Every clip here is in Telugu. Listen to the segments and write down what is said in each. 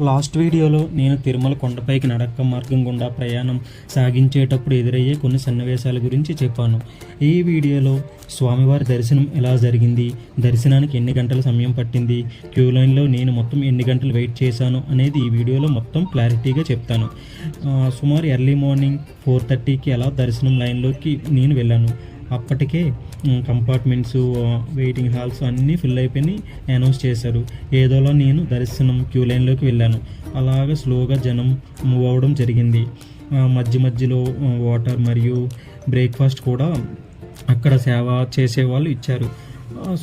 లాస్ట్ వీడియోలో నేను తిరుమల కొండపైకి నడక మార్గం గుండా ప్రయాణం సాగించేటప్పుడు ఎదురయ్యే కొన్ని సన్నివేశాల గురించి చెప్పాను. ఈ వీడియోలో స్వామివారి దర్శనం ఎలా జరిగింది? దర్శనానికి ఎన్ని గంటల సమయం పట్టింది? క్యూ లైన్లో నేను మొత్తం ఎన్ని గంటలు వెయిట్ చేశాను అనేది ఈ వీడియోలో మొత్తం క్లారిటీగా చెప్తాను. సుమారు ఎర్లీ మార్నింగ్ ఫోర్ థర్టీకి ఎలా దర్శనం లైన్లోకి నేను వెళ్ళాను. అప్పటికే కంపార్ట్మెంట్స్ వెయిటింగ్ హాల్స్ అన్నీ ఫిల్ అయిపోయి అనౌన్స్ చేశారు. ఏదోలా నేను దర్శనం క్యూ లైన్లోకి వెళ్ళాను. అలాగ స్లోగా జనం మూవ్ అవ్వడం జరిగింది. మధ్య మధ్యలో వాటర్ మరియు బ్రేక్ఫాస్ట్ కూడా అక్కడ సేవ చేసేవాళ్ళు ఇచ్చారు.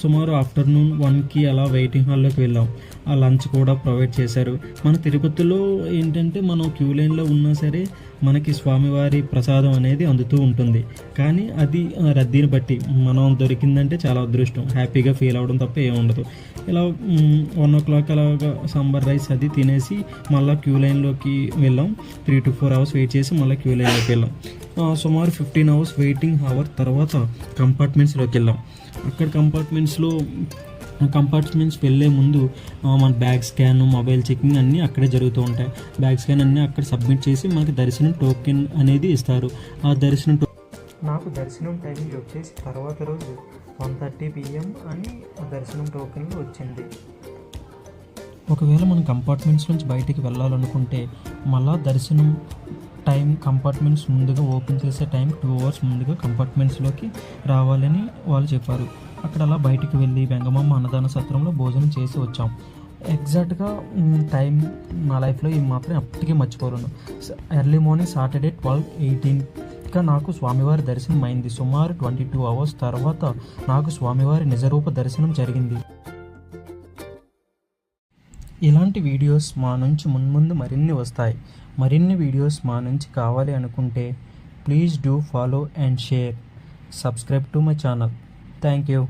సుమారు ఆఫ్టర్నూన్ వన్కి అలా వెయిటింగ్ హాల్లోకి వెళ్ళాం. ఆ లంచ్ కూడా ప్రొవైడ్ చేశారు. మన తిరుపతిలో ఏంటంటే మనం క్యూ లైన్లో ఉన్నా సరే మనకి స్వామివారి ప్రసాదం అనేది అందుతూ ఉంటుంది. కానీ అది రద్దీని బట్టి మనం దొరికిందంటే చాలా అదృష్టం. హ్యాపీగా ఫీల్ అవ్వడం తప్ప ఏమి ఉండదు. ఇలా వన్ ఓ క్లాక్ అలాగా సాంబార్ రైస్ అది తినేసి మళ్ళీ క్యూ లైన్లోకి వెళ్ళాం. Three to four hours wait చేసి మళ్ళీ క్యూ లైన్లోకి వెళ్ళాం. సుమారు ఫిఫ్టీన్ అవర్స్ వెయిటింగ్ అవర్ తర్వాత కంపార్ట్మెంట్స్లోకి వెళ్ళాం. అక్కడ కంపార్ట్మెంట్స్లో కంపార్ట్మెంట్స్ వెళ్ళే ముందు మన బ్యాగ్ స్కాన్ మొబైల్ చెకింగ్ అన్నీ అక్కడే జరుగుతూ ఉంటాయి. బ్యాగ్ స్కాన్ అన్నీ అక్కడ సబ్మిట్ చేసి మనకి దర్శనం టోకెన్ అనేది ఇస్తారు. ఆ దర్శనం నాకు దర్శనం టైమింగ్ వచ్చేసి తర్వాత రోజు వన్ థర్టీ పిఎం అని దర్శనం టోకెన్ వచ్చింది. ఒకవేళ మనం కంపార్ట్మెంట్స్ నుంచి బయటికి వెళ్ళాలనుకుంటే మళ్ళా దర్శనం టైం కంపార్ట్మెంట్స్ ముందుగా ఓపెన్ చేసే టైం టూ అవర్స్ ముందుగా కంపార్ట్మెంట్స్లోకి రావాలని వాళ్ళు చెప్పారు. అక్కడ అలా బయటికి వెళ్ళి వెంగమమ్మ అన్నదాన సత్రంలో భోజనం చేసి వచ్చాం. ఎగ్జాక్ట్గా టైం నా లైఫ్లో ఈ మాత్రం అప్పటికే మర్చిపోలేను. ఎర్లీ మార్నింగ్ సాటర్డే ట్వెల్వ్ ఎయిటీన్గా నాకు స్వామివారి దర్శనం అయింది. సుమారు ట్వంటీ టూ అవర్స్ తర్వాత నాకు స్వామివారి నిజరూప దర్శనం జరిగింది. ఇలాంటి వీడియోస్ మా నుంచి మున్ముందు మరిన్ని వస్తాయి. మరిన్ని వీడియోస్ మా నుంచి కావాలి అనుకుంటే please do follow and share. Subscribe to my channel. Thank you.